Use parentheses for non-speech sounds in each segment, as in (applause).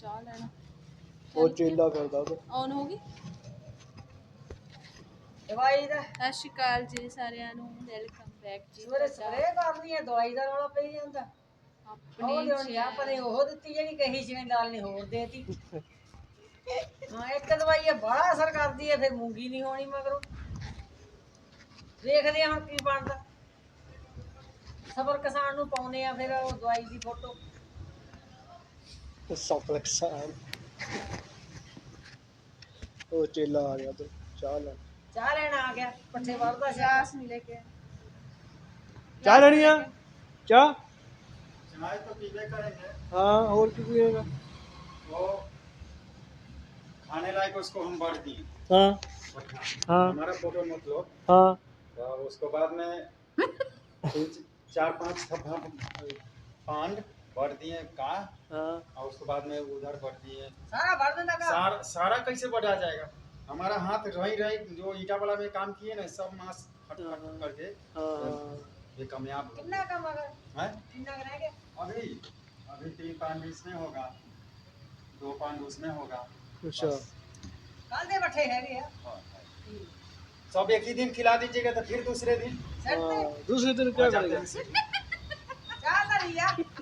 ਚਾਹ ਲੈਣਾ। ਉਹ ਚੇਲਾ ਫਿਰਦਾ ਉਹ। ਆਨ ਹੋ ਗਈ? ਦਵਾਈ ਦਾ। ਸਤਿ ਸ਼੍ਰੀ ਅਕਾਲ ਜੀ ਸਾਰਿਆਂ ਨੂੰ ਵੈਲਕਮ ਬੈਕ ਜੀ। ਸਵੇਰੇ ਤੁਹਾਡਾ ਸਵੇਰੇ ਕਰਨੀ ਹੈ ਦਵਾਈ ਦਾ ਰੌਲਾ ਪਈ ਜਾਂਦਾ। ਉਹ ਆਪਣੇ ਲਿਆਉਣੀ ਆ ਪਰੇ ਉਹ ਦਿੱਤੀ ਜਿਹੜੀ ਕਹੀ ਸੀ ਨਾਲ ਨੇ ਹੋਰ ਦੇਤੀ। ਹਾਂ ਇੱਕ ਦਵਾਈ ਹੈ ਬੜਾ ਅਸਰ ਕਰਦੀ ਹੈ ਫਿਰ ਮੂੰਗੀ ਨਹੀਂ ਹੋਣੀ ਮਗਰੋਂ। ਦੇਖਦੇ ਹਾਂ ਹੁਣ ਕੀ ਬਣਦਾ। ਸਬਰ ਕਿਸਾਨ ਨੂੰ ਪਾਉਨੇ ਆ ਫਿਰ ਉਹ ਦਵਾਈ ਦੀ ਫੋਟੋ। ਸਫਲਕਸਾਨ ਉਹ ਚੇਲਾ ਆ ਗਿਆ ਤੇ ਚਾਹ ਲੈ ਚਾਹ ਲੈਣ ਆ ਗਿਆ ਪੱਠੇ ਵੜਦਾ ਸੀ ਗਲਾਸ ਨਹੀਂ ਲੈ ਕੇ ਆਏ। ਚਾਹ ਲੈਣੀ ਆ ਚਾਹ चाय तो पीबे करेंगे ਹਾਂ ਹੋਰ ਕੀ ਪੀਏਗਾ वो खाने लायक उसको हम भर दिए ਹਾਂ बढ़िया। ਹਾਂ हमारा फोटो मत लो ਹਾਂ और उसके बाद में (laughs) कुछ चार पांच थप्पा पांड भर दिए का? हाँ। और उसके बाद में उधर भर दिए। सारा भर देना का? सार, सारा कैसे बढ़ा जाएगा? हमारा हाथ रही रही जो ईटा वाला में काम किए ना सब मास हट हट हाँ। करके। हाँ। ये कामयाब कितना काम अगर? हैं? कितना करेंगे अभी अभी तीन पान इसमें होगा। दो पान उसमें होगा। अच्छा। कल दे बैठे है भी हाँ। सब एक ही दिन खिला दीजिएगा तो फिर दूसरे दिन। दूसरे दिन क्या करेगा? चल रही है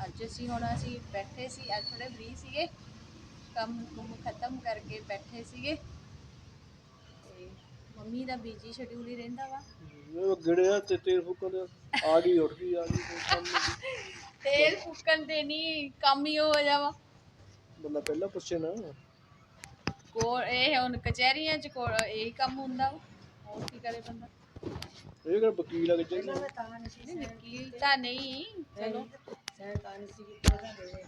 ਅੱਜ ਅਸੀਂ ਹੁਣ ਅਸੀਂ ਬੈਠੇ ਸੀ ਅੱਜ ਥੋੜੇ ਫ੍ਰੀ ਸੀਗੇ ਕੰਮ ਕੁਮ ਖਤਮ ਕਰਕੇ ਬੈਠੇ ਸੀਗੇ ਤੇ ਮੰਮੀ ਦਾ ਬੀਜੀ ਸ਼ਡਿਊਲ ਹੀ ਰਹਿੰਦਾ ਵਾ ਉਹ ਗਿੜਿਆ ਤੇ ਤੇਲ ਫੁੱਕਣ ਦੇ ਆ ਗਈ ਉੱਠ ਗਈ ਆ ਗਈ ਕੋਈ ਕੰਮ ਨਹੀਂ ਤੇਲ ਫੁੱਕਣ ਤੇ ਨਹੀਂ ਕੰਮ ਹੀ ਹੋ ਜਾਵਾ ਬੰਦਾ ਪਹਿਲਾਂ ਪੁੱਛੇ ਨਾ ਕੋਲ ਇਹ ਹੁਣ ਕਚਹਿਰੀਆਂ ਚ ਕੋਲ ਇਹੀ ਕੰਮ ਹੁੰਦਾ ਵਾ ਹੋਰ ਕੀ ਕਰੇ ਬੰਦਾ ਇਹ ਕਿਹੜਾ ਵਕੀਲ ਆ ਕਿ ਚਾਹੀਦਾ ਮੈਂ ਤਾਂ ਨਹੀਂ ਸੀ ਨਹੀਂ ਵਕੀਲ ਤਾਂ ਨਹੀਂ ਚਲੋ ਸੈਣ ਤਾਂ ਨਹੀਂ ਸੀ ਕਿਤੇ ਉਹਦਾ ਦੇ ਦੇ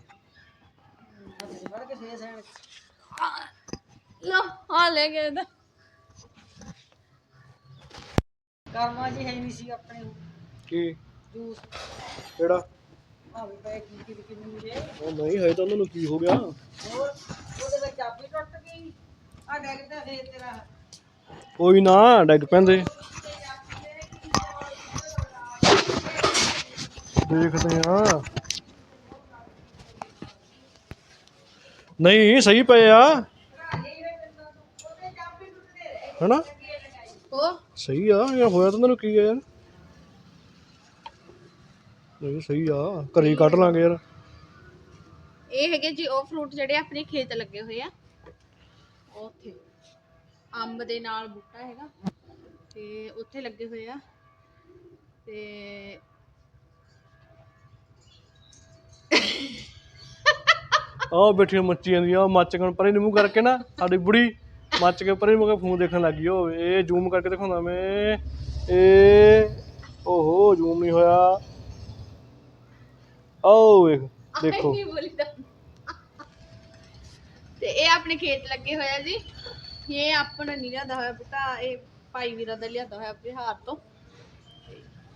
ਹੱਥ ਫੜ ਕੇ ਫੇਰ ਸੈਣ ਲੋ ਆ ਲੈ ਗਏ ਦਾ ਕਰਮਾ ਜੀ ਹੈ ਨਹੀਂ ਸੀ ਆਪਣੇ ਕੀ? ਜੂਸ। ਕਿਹੜਾ? ਆ ਵੀ ਪੈ ਕੀ ਕੀ ਕਿੰਨੀ ਜੇ ਉਹ ਨਹੀਂ ਹੈ ਤਾਂ ਉਹਨਾਂ ਨੂੰ ਕੀ ਹੋ ਗਿਆ? ਹੋਰ ਉਹਦੇ ਵਿੱਚ ਚਾਬੀ ਟੁੱਟ ਗਈ। ਆ ਡੈਗਦਾ ਫੇਰ ਤੇਰਾ। ਕੋਈ ਨਾ ਡੈਗ ਪੈਂਦੇ। ਦੇਖਦੇ ਆ ਨਹੀਂ ਸਹੀ ਪਏ ਆ। ਹਨਾ? ਉਹ ਸਹੀ ਆ ਯਾਰ ਹੋਇਆ ਤਾਂ ਮੈਨੂੰ ਕੀ ਆ ਯਾਰ? ਨਹੀਂ ਸਹੀ ਆ ਘਰੇ ਕੱਢ ਲਾਂਗੇ ਯਾਰ। ਇਹ ਹੈਗੇ ਜੀ ਉਹ ਫਰੂਟ ਜਿਹੜੇ ਆਪਣੇ ਖੇਤ ਲੱਗੇ ਹੋਏ ਆ। ਉੱਥੇ। ਅੰਬ ਦੇ ਨਾਲ ਬੂਟਾ ਹੈਗਾ। ਤੇ ਉੱਥੇ ਲੱਗੇ ਹੋਏ ਆ। ਤੇ ਆਹ ਬੈਠੀਆਂ ਮੱਚੀਆਂ ਦੀਆਂ ਮੱਚਕਣ ਪਰੇ ਨੂੰ ਮੂੰਹ ਕਰਕੇ ਨਾ ਸਾਡੀ ਬੁੜੀ ਮੱਚ ਕੇ ਪਰੇ ਨੂੰ ਕੇ ਫੋਨ ਦੇਖਣ ਲੱਗੀ ਉਹ ਇਹ ਜ਼ੂਮ ਕਰਕੇ ਦਿਖਾਉਂਦਾ ਮੈਂ ਇਹ ਓਹੋ ਜ਼ੂਮ ਨਹੀਂ ਹੋਇਆ। ਆਓ ਵੇਖ ਦੇਖੋ। ਨਹੀਂ ਤਾਂ ਇਹ ਆਪਣੇ ਖੇਤ ਲੱਗੇ ਹੋਇਆ ਜੀ। ਇਹ ਆਪਣਾ ਨਹੀਂ ਲਿਆਂਦਾ ਹੋਇਆ ਬੂਟਾ ਇਹ ਭਾਈ ਵੀਰਾ ਦਾ ਲਿਆਂਦਾ ਹੋਇਆ ਬਿਹਾਰ ਤੋਂ।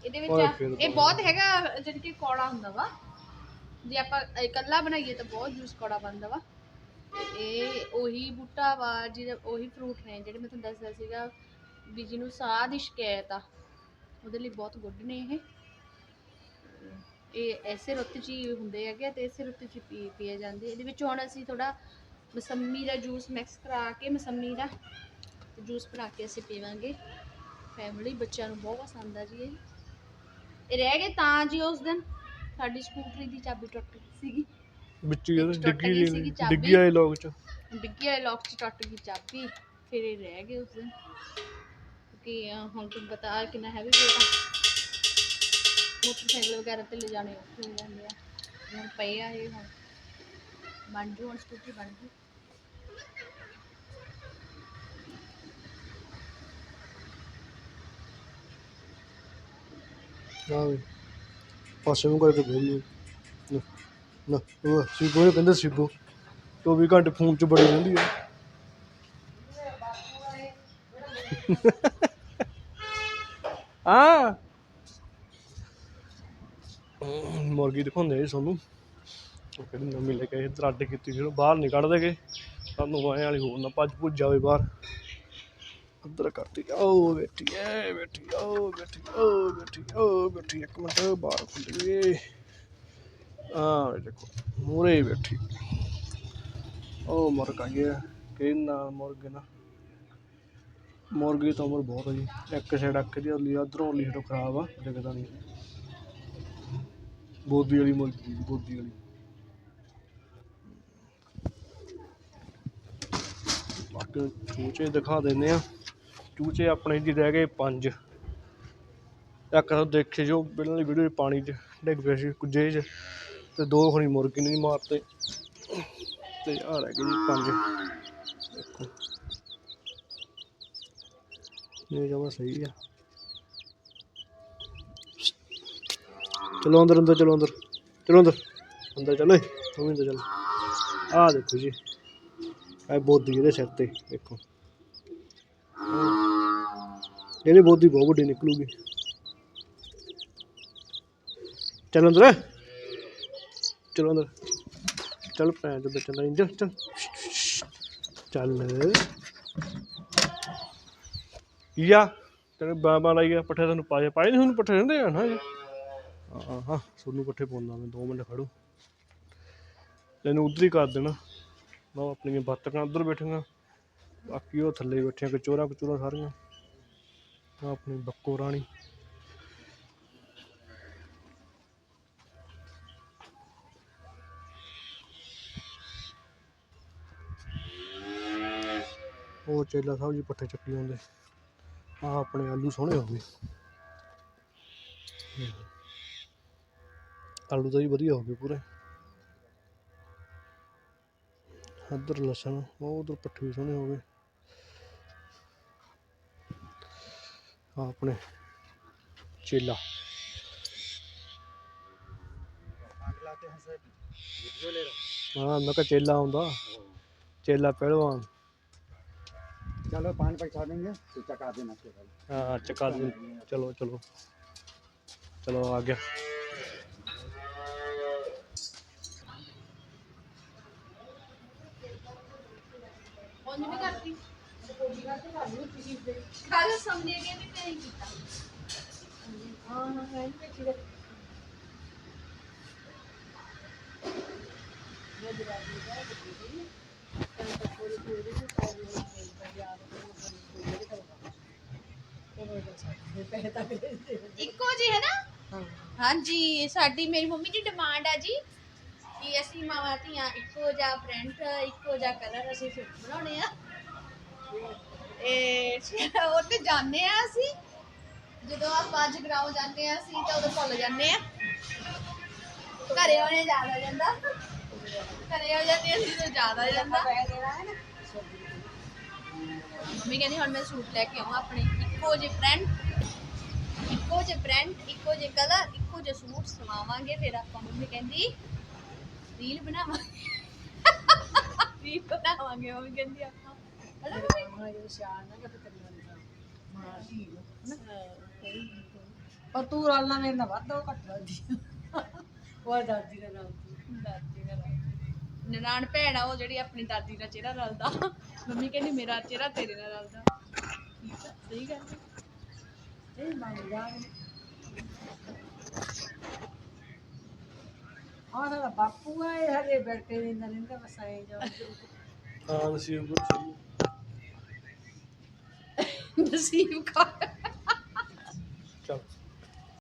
ਇਹਦੇ ਵਿੱਚ ਇਹ ਬਹੁਤ ਹੈਗਾ ਜਿਹੜੀ ਕਿ ਕੌੜਾ ਹੁੰਦਾ ਵਾ। ਜੇ ਆਪਾਂ ਇਕੱਲਾ ਬਣਾਈਏ ਤਾਂ ਬਹੁਤ ਜੂਸ ਕੌੜਾ ਬਣਦਾ ਵਾ। ਇਹ ਉਹੀ ਬੂਟਾ ਵਾ, ਜਿਹਦਾ ਉਹੀ ਫਰੂਟ ਨੇ, ਜਿਹੜੇ ਮੈਂ ਤੁਹਾਨੂੰ ਦੱਸਦਾ ਸੀਗਾ, ਵੀ ਜਿਹਨੂੰ ਸਾਹ ਦੀ ਸ਼ਿਕਾਇਤ ਆ, ਉਹਦੇ ਲਈ ਬਹੁਤ ਗੁੱਡ ਨੇ ਇਹ। ਇਹ ਐਸੇ ਰੁੱਤ 'ਚ ਹੀ ਹੁੰਦੇ ਹੈਗੇ ਤੇ ਇਸੇ ਰੁੱਤ 'ਚ ਪੀ, ਪੀਏ ਜਾਂਦੇ ਇਹਦੇ ਵਿੱਚ ਹੁਣ ਅਸੀਂ ਥੋੜਾ ਮਸੰਮੀ ਦਾ ਜੂਸ ਮਿਕਸ ਕਰਾ ਕੇ, ਮਸੰਮੀ ਦਾ ਜੂਸ ਬਣਾ ਕੇ ਅਸੀਂ ਪੀਵਾਂਗੇ। ਫੈਮਿਲੀ ਬੱਚਿਆਂ ਨੂੰ ਬਹੁਤ ਪਸੰਦ ਆ ਜੀ ਇਹ। ਇਹ ਰਹਿ ਗਏ ਤਾਂ ਜੀ ਉਸ ਦਿਨ। ਸਾਡੀ ਸਕੂਟਰੀ ਦੀ ਚਾਬੀ ਟੁੱਟ ਗਈ ਸੀਗੀ। ਵਿੱਚ ਹੀ ਉਹਦੇ ਟੁੱਟ ਡਿੱਗੀ ਗਈ ਦੀ ਸੀਗੀ ਚਾਬੀ। ਡਿੱਗੀ ਆਏ ਲੋਕ ਚ। ਡਿੱਗੀ ਵਾਲੇ ਲੋਕ 'ਚ ਟੁੱਟ ਗਈ ਚਾਬੀ ਫਿਰ ਇਹ ਰਹਿ ਗਏ ਉਸ ਦਿਨ। ਕਿਉਂਕਿ ਅਹ, ਹੁਣ ਤੁਹਾਨੂੰ ਪਤਾ ਆ ਕਿੰਨਾ ਹੈਵੀ ਵੇਟ ਆ। ਮੋਟਰਸਾਈਕਲ ਵਗੈਰਾ ਤੇ ਲੈ ਜਾਣੇ ਔਖੇ ਹੋ ਜਾਂਦੇ ਆ। ਹੁਣ ਪਏ ਆ ਇਹ ਹੁਣ। ਬਣ ਜੂ ਹੁਣ ਸਕੂਟਰੀ ਬਣ ਜੂ। ਆ ਵੇ ਪਾਸੇ ਕਰਕੇ ਬੋਲੀ ਨਾ ਨਾ, ਉਹ ਸਿੱਬੂ ਨੇ ਕਹਿੰਦੇ ਸਿੱਬੂ 24 ਘੰਟੇ ਫੋਨ 'ਚ ਬੜੀ ਰਹਿੰਦੀ ਆ। ਆ ਮੁਰਗੀ ਦਿਖਾਉਂਦੇ ਜੀ ਤੁਹਾਨੂੰ ਉਹ ਕਿਹੜੀ ਨਵੀਂ ਲੈ ਕੇ ਇੱਧਰ ਅੱਡ ਕੀਤੀ ਫਿਰ ਬਾਹਰ ਨਹੀਂ ਕੱਢਦੇ ਦੇਗੇ ਸਾਨੂੰ ਆਏ ਵਾਲੀ ਹੋਰ ਨਾ ਭੱਜ ਭੁੱਜ ਜਾਵੇ ਬਾਹਰ। ਉਧਰ ਕਰਤੀ। ਆਓ ਬੈਠੀ ਐ, ਬੈਠੀ, ਆਓ ਬੈਠੀ ਓ ਬੈਠੀ ਓ ਬੈਠੀ। ਇੱਕ ਮਿੰਟ, ਬਾਹਰ ਖੁੱਲ। ਗਏ ਆ ਦੇਖੋ ਮੂਰੇ ਬੈਠੀ। ਉਹ ਮੁਰਗਾ ਗਿਆ ਕਿੰਨਾ ਮੁਰਗੇ ਨਾ। ਮੁਰਗੀ ਤਾਂ ਉਮਰ ਬਹੁਤ ਹੈ ਜੀ। ਇੱਕ ਸਾਈਡ ਅੱਖ ਦੀ ਅਲੀ ਅਧਰੋਂ ਅਲੀ ਤੋਂ ਖਰਾਬ ਆ, ਦਿਖਦਾ ਨਹੀਂ ਬੋਦੀ ਵਾਲੀ ਮੁਰਗੀ ਬੋਦੀ ਵਾਲੀ। ਬਾਕੀ ਚੂਚੇ ਦਿਖਾ ਦਿੰਦੇ ਆ। ਚੂਚੇ ਆਪਣੇ ਜੀ ਰਹਿ ਗਏ ਪੰਜ। ਇੱਕ ਦੇਖੇ ਜੋ ਪਹਿਲਾਂ ਵਾਲੀ ਵੀਡੀਓ ਪਾਣੀ 'ਚ ਡਿੱਗ ਪਿਆ ਸੀ ਕੁੱਜੇ 'ਚ ਤੇ ਦੋ ਖਣੀ ਮੁਰਗੀ ਨੇ ਮਾਰਤੇ। ਤੇ ਆ ਰਹਿ ਗਏ ਜੀ ਪੰਜ। ਦੇਖੋ। ਇਹ ਜਮਾ ਸਹੀ ਆ। ਚਲੋ ਅੰਦਰ ਅੰਦਰ, ਚਲੋ ਅੰਦਰ। ਚਲੋ ਅੰਦਰ। ਅੰਦਰ ਚਲੋ ਤੂੰ ਵੀ ਅੰਦਰ ਚੱਲ। ਆ ਦੇਖੋ ਜੀ। ਇਹ ਬੋਦੀ ਇਹਦੇ ਸਿਰ ਤੇ, ਦੇਖੋ। ਇਹਦੀ ਬੋਦੀ ਬਹੁਤ ਵੱਡੀ ਨਿਕਲੂਗੀ। ਚਲ ਅੰਦਰ। ਚਲੋ ਅੰਦਰ। ਚੱਲ ਭੈਣ ਦੇ ਬੱਚਾ ਨਹੀਂ ਚੱਲ। ਚੱਲ। ਚੱਲ ਯਾ, ਤੇਰੇ ਬਾਬਾ ਲਾਈਆ ਪੱਠੇ ਤੁਹਾਨੂੰ ਪਾਏ ਪਾਏ ਨਹੀਂ ਤੁਹਾਨੂੰ ਪੱਠੇ ਰਹਿੰਦੇ ਆ, ਨਾ ਹਾਂ ਹਾਂ ਤੁਹਾਨੂੰ ਪੱਠੇ ਪਾਉਂਦਾ ਮੈਂ 2 ਮਿੰਟ ਖੜੂ ਤੈਨੂੰ ਉਧਰ ਹੀ ਕਰ ਦੇਣਾ। ਮੈਂ ਆਪਣੀਆਂ ਬੱਤਕਾਂ ਉਧਰ ਬੈਠੀਆਂ। ਬਾਕੀ ਉਹ ਥੱਲੇ ਬੈਠੀਆਂ ਕਚੋਰਾ ਕਚੋਰਾ ਸਾਰੀਆਂ। ਆਹ ਆਪਣੀ ਬੱਕੋ ਰਾਣੀ। ਉਹ ਚੇਲਾ ਸਾਹਿਬ ਜੀ ਪੱਠੇ ਚੱਕੀ ਆਉਂਦੇ। ਆ ਆਪਣੇ ਆਲੂ ਸੋਹਣੇ ਹੋ ਗਏ। ਆਲੂ ਤਾਂ ਜੀ ਵਧੀਆ ਹੋ ਗਏ ਪੂਰੇ। ਇੱਧਰ ਲਸਣ, ਉਹ ਉਧਰ ਪੱਠੇ ਵੀ ਸੋਹਣੇ ਹੋ ਗਏ। ਆਪਣੇ ਚੇਲਾ लाते हैं सर वीडियो ले रहा ਹਾਂ ਮੈਂ ਕਿਹਾ ਚੇਲਾ ਆਉਂਦਾ ਚੇਲਾ ਪਹਿਲਵਾਨ हूँ चलो पान पैसा देंगे तो चका देना केवल ਹਾਂ ਚੱਕਾ ਦੇ ਚਲੋ ਚਲੋ ਚਲੋ ਆ ਗਿਆ ਉਂਝ ਵੀ ਕਰਦੀ ਕੱਲ ਸਮਝੇ ਕਿ ਵੀ ਮੈਂ ਹੀ ਕੀਤਾ ਹਾਂ ਹਾਂ ਹੈ ਨਹੀਂ ਠੀਕ ਇੱਕੋ ਜੀ ਹੈ ਨਾ ਹਾਂਜੀ ਸਾਡੀ ਮੇਰੀ ਮੰਮੀ ਦੀ ਡਿਮਾਂਡ ਆ ਜੀ ਕਿ ਅਸੀਂ ਮਾਵਾਂ ਧੀਆਂ ਇੱਕੋ ਜਿਹਾ ਪ੍ਰਿੰਟ ਇੱਕੋ ਜਿਹਾ ਕਲਰ ਅਸੀਂ ਫਿਰ ਬਣਾਉਣੇ ਆ ਇਹ (laughs) ਉਹ ਜਾਂਦੇ ਆ ਅਸੀਂ। ਜਦੋਂ ਆਪਾਂ ਜਗਰਾਉਂ ਜਾਂਦੇ ਆ ਅਸੀਂ ਤਾਂ ਉਦੋਂ ਭੁੱਲ ਜਾਂਦੇ ਆ। ਘਰੇ ਆਉਣੇ ਯਾਦ ਜਾਂਦਾ। ਘਰੇ ਆ ਜਾਂਦੇ ਅਸੀਂ ਤਾਂ ਯਾਦ ਜਾਂਦਾ। ਮੰਮੀ ਕਹਿੰਦੀ ਹੁਣ ਮੈਂ ਸੂਟ ਲੈ ਕੇ ਆਉਂ ਆਪਣੇ। ਇੱਕੋ ਜਿਹੇ ਪ੍ਰਿੰਟ ਇੱਕੋ ਜਿਹੇ ਪ੍ਰਿੰਟ ਇੱਕੋ ਜਿਹੇ ਕਲਰ ਇੱਕੋ ਜਿਹੇ ਸੂਟ ਸਵਾਵਾਂਗੇ ਫਿਰ ਆਪਾਂ। ਮੰਮੀ ਕਹਿੰਦੀ ਰੀਲ ਬਣਾਵਾਂਗੇ। (laughs) ਰੀਲ ਬਣਾਵਾਂਗੇ, ਮੰਮੀ ਕਹਿੰਦੀ ਆ ਪਰ ਤੂੰ ਰਲਣਾ ਮੇਰੇ ਨਾਲ ਵੱਧ ਉਹ ਘੱਟ ਰਲਦੀ ਉਹ ਦਾਦੀ ਦਾ ਨਾਮ ਦਾਦੀ ਦਾ ਨਾਮ। ਨਨਾਣ ਭੈਣ ਆ ਉਹ ਜਿਹੜੀ ਆਪਣੀ ਦਾਦੀ ਦਾ ਚਿਹਰਾ ਰਲਦਾ। ਮੰਮੀ ਕਹਿੰਦੀ ਮੇਰਾ ਚਿਹਰਾ ਤੇਰੇ ਨਾਲ ਰਲਦਾ। ਸਹੀ ਗੱਲ ਹੈ ਇਹ ਹਾਂ ਸਾਡਾ ਬਾਪੂ ਆ ਇਹ ਹਰੇ ਬੈਠੇ ਨੇ ਨਰਿੰਦਰ ਵਸਾਏ ਜਾ ਹਾਂ ਨਸੀਬ ਗੁਰ ਸਹੀ ਨਸੀਬ ਕਰ ਚੱਲ